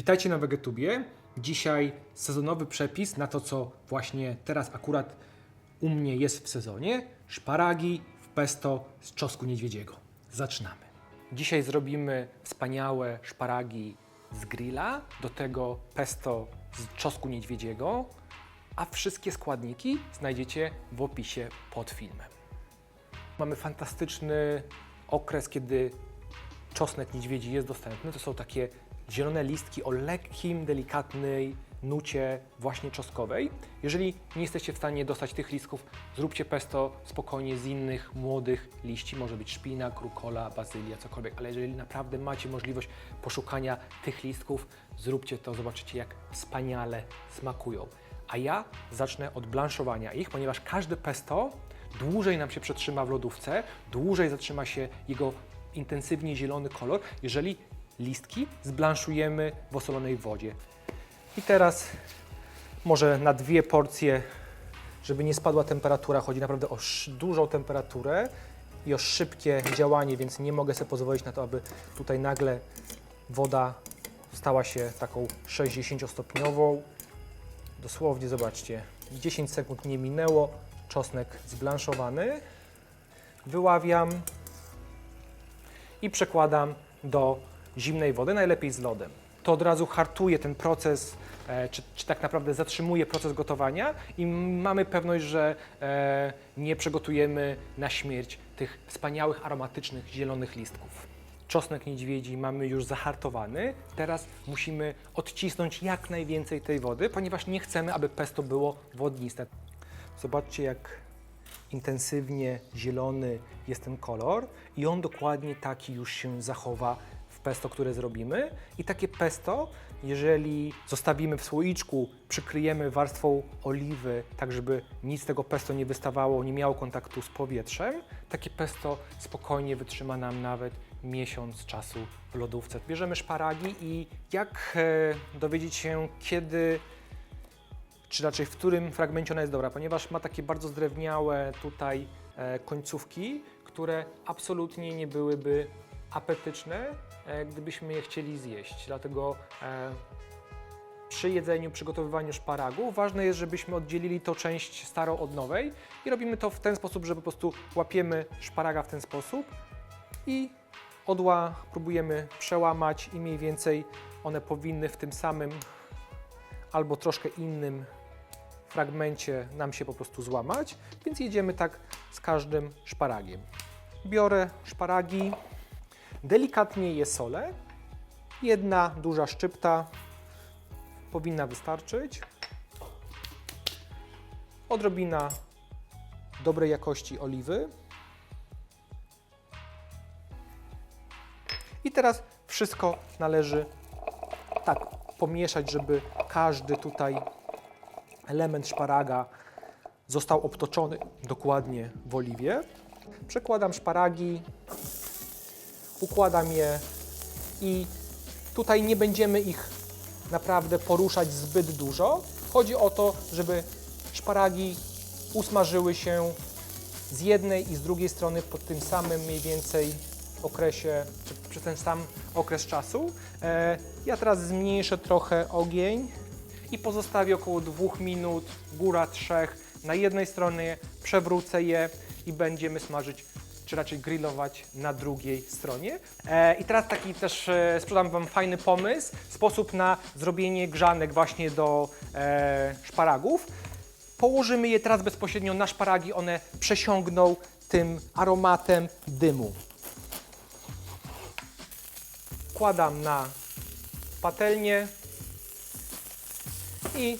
Witajcie na Wegetubie. Dzisiaj sezonowy przepis na to, co właśnie teraz akurat u mnie jest w sezonie. Szparagi w pesto z czosnku niedźwiedziego. Zaczynamy. Dzisiaj zrobimy wspaniałe szparagi z grilla, do tego pesto z czosnku niedźwiedziego, a wszystkie składniki znajdziecie w opisie pod filmem. Mamy fantastyczny okres, kiedy czosnek niedźwiedzi jest dostępny. To są takie zielone listki o lekkim, delikatnej nucie właśnie czosnkowej. Jeżeli nie jesteście w stanie dostać tych listków, zróbcie pesto spokojnie z innych młodych liści. Może być szpinak, rukola, bazylia, cokolwiek. Ale jeżeli naprawdę macie możliwość poszukania tych listków, zróbcie to, zobaczycie jak wspaniale smakują. A ja zacznę od blanszowania ich, ponieważ każde pesto dłużej nam się przetrzyma w lodówce, dłużej zatrzyma się jego intensywnie zielony kolor, jeżeli listki zblanszujemy w osolonej wodzie. I teraz może na dwie porcje, żeby nie spadła temperatura, chodzi naprawdę o dużą temperaturę i o szybkie działanie, więc nie mogę sobie pozwolić na to, aby tutaj nagle woda stała się taką 60-stopniową. Dosłownie, zobaczcie, 10 sekund nie minęło, czosnek zblanszowany. Wyławiam i przekładam do zimnej wody, najlepiej z lodem. To od razu hartuje ten proces, e, czy, czy tak naprawdę zatrzymuje proces gotowania i mamy pewność, że e, nie przygotujemy na śmierć tych wspaniałych, aromatycznych, zielonych listków. Czosnek niedźwiedzi mamy już zahartowany. Teraz musimy odcisnąć jak najwięcej tej wody, ponieważ nie chcemy, aby pesto było wodniste. Zobaczcie, jak intensywnie zielony jest ten kolor i on dokładnie taki już się zachowa pesto, które zrobimy. I takie pesto, jeżeli zostawimy w słoiczku, przykryjemy warstwą oliwy, tak żeby nic z tego pesto nie wystawało, nie miało kontaktu z powietrzem, takie pesto spokojnie wytrzyma nam nawet miesiąc czasu w lodówce. Bierzemy szparagi i jak e, dowiedzieć się, kiedy czy raczej w którym fragmencie ona jest dobra, ponieważ ma takie bardzo zdrewniałe tutaj e, końcówki, które absolutnie nie byłyby apetyczne, gdybyśmy je chcieli zjeść. Dlatego e, przy jedzeniu, przygotowywaniu szparagu ważne jest, żebyśmy oddzielili tą część starą od nowej i robimy to w ten sposób, że po prostu łapiemy szparaga w ten sposób i odła próbujemy przełamać i mniej więcej one powinny w tym samym albo troszkę innym fragmencie nam się po prostu złamać, więc jedziemy tak z każdym szparagiem. Biorę szparagi, delikatnie je solę. Jedna duża szczypta powinna wystarczyć. Odrobina dobrej jakości oliwy. I teraz wszystko należy tak pomieszać, żeby każdy tutaj element szparaga został obtoczony dokładnie w oliwie. Przekładam szparagi, układam je i tutaj nie będziemy ich naprawdę poruszać zbyt dużo. Chodzi o to, żeby szparagi usmażyły się z jednej i z drugiej strony po tym samym mniej więcej okresie, czy przez ten sam okres czasu. E, ja teraz zmniejszę trochę ogień i pozostawię około dwóch minut, góra trzech. Na jednej stronie przewrócę je i będziemy smażyć, czy raczej grillować na drugiej stronie. E, I teraz taki też e, sprzedam Wam fajny pomysł, sposób na zrobienie grzanek właśnie do e, szparagów. Położymy je teraz bezpośrednio na szparagi, one przesiągną tym aromatem dymu. Wkładam na patelnię i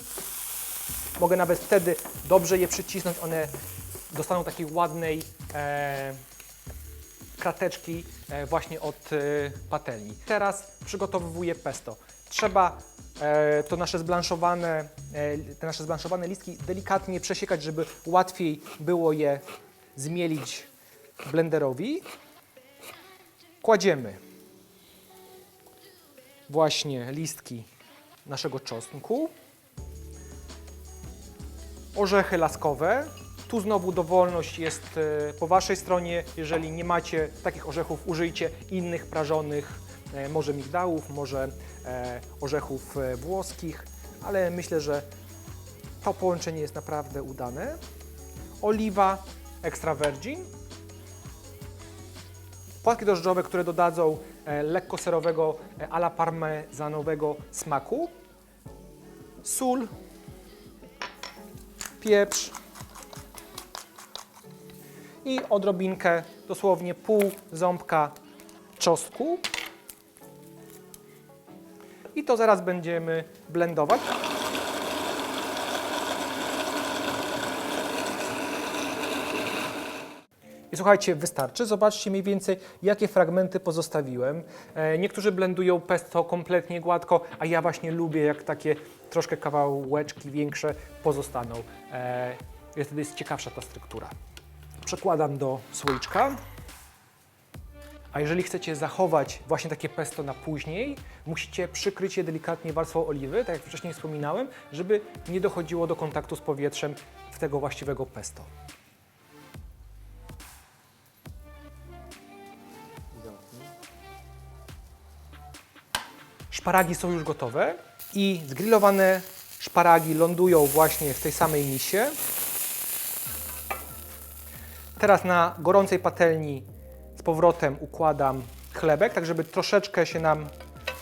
mogę nawet wtedy dobrze je przycisnąć. One dostaną takiej ładnej e, krateczki e, właśnie od e, patelni. Teraz przygotowuję pesto. Trzeba e, to nasze zblanszowane, te nasze zblanszowane listki delikatnie przesiekać, żeby łatwiej było je zmielić blenderowi. Kładziemy właśnie listki naszego czosnku, orzechy laskowe. Tu znowu dowolność jest e, po Waszej stronie. Jeżeli nie macie takich orzechów, użyjcie innych prażonych, e, może migdałów, może e, orzechów włoskich, ale myślę, że to połączenie jest naprawdę udane. Oliwa extra virgin. Płatki drożdżowe, które dodadzą lekko serowego, ala parmezanowego smaku. Sól, pieprz i odrobinkę, dosłownie pół ząbka czosnku. I to zaraz będziemy blendować. I słuchajcie, wystarczy. Zobaczcie mniej więcej, jakie fragmenty pozostawiłem. E, niektórzy blendują pesto kompletnie gładko, a ja właśnie lubię, jak takie troszkę kawałeczki większe pozostaną. E, wtedy jest ciekawsza ta struktura. Przekładam do słoiczka. A jeżeli chcecie zachować właśnie takie pesto na później, musicie przykryć je delikatnie warstwą oliwy, tak jak wcześniej wspominałem, żeby nie dochodziło do kontaktu z powietrzem w tego właściwego pesto. Szparagi są już gotowe i zgrillowane szparagi lądują właśnie w tej samej misie. Teraz na gorącej patelni z powrotem układam chlebek, tak żeby troszeczkę się nam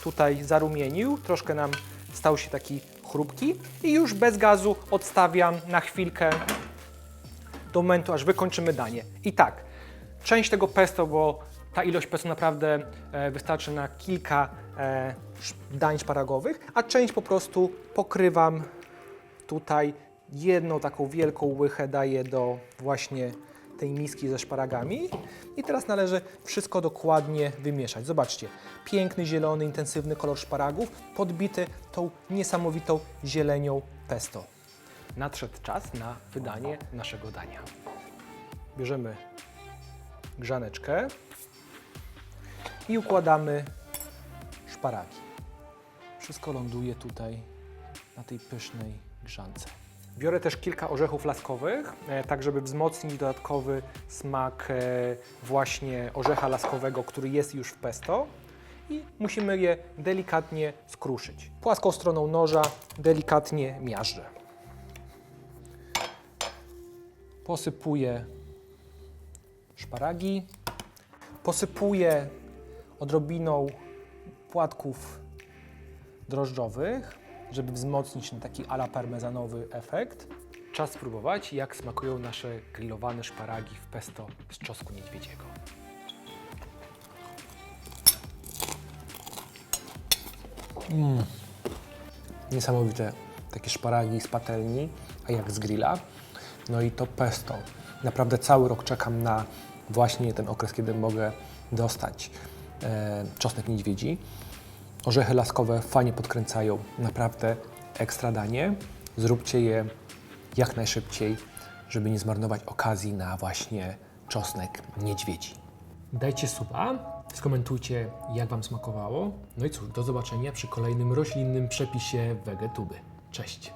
tutaj zarumienił, troszkę nam stał się taki chrupki i już bez gazu odstawiam na chwilkę do momentu, aż wykończymy danie. I tak, część tego pesto, bo ta ilość pesto naprawdę e, wystarczy na kilka e, dań szparagowych, a część po prostu pokrywam tutaj jedną taką wielką łychę daję do właśnie tej miski ze szparagami i teraz należy wszystko dokładnie wymieszać. Zobaczcie, piękny, zielony, intensywny kolor szparagów podbity tą niesamowitą zielenią pesto. Nadszedł czas na wydanie naszego dania. Bierzemy grzaneczkę i układamy szparagi. Wszystko ląduje tutaj na tej pysznej grzance. Biorę też kilka orzechów laskowych, e, tak żeby wzmocnić dodatkowy smak e, właśnie orzecha laskowego, który jest już w pesto. I musimy je delikatnie skruszyć. Płaską stroną noża delikatnie miażdżę. Posypuję szparagi. Posypuję odrobiną płatków drożdżowych, żeby wzmocnić ten taki ala parmezanowy efekt. Czas spróbować, jak smakują nasze grillowane szparagi w pesto z czosnku niedźwiedziego. Niesamowite takie szparagi z patelni, a jak z grilla. No i to pesto. Naprawdę cały rok czekam na właśnie ten okres, kiedy mogę dostać e, czosnek niedźwiedzi. Orzechy laskowe fajnie podkręcają, naprawdę ekstra danie. Zróbcie je jak najszybciej, żeby nie zmarnować okazji na właśnie czosnek niedźwiedzi. Dajcie suba, skomentujcie jak Wam smakowało. No i cóż, do zobaczenia przy kolejnym roślinnym przepisie Wegetuby. Cześć!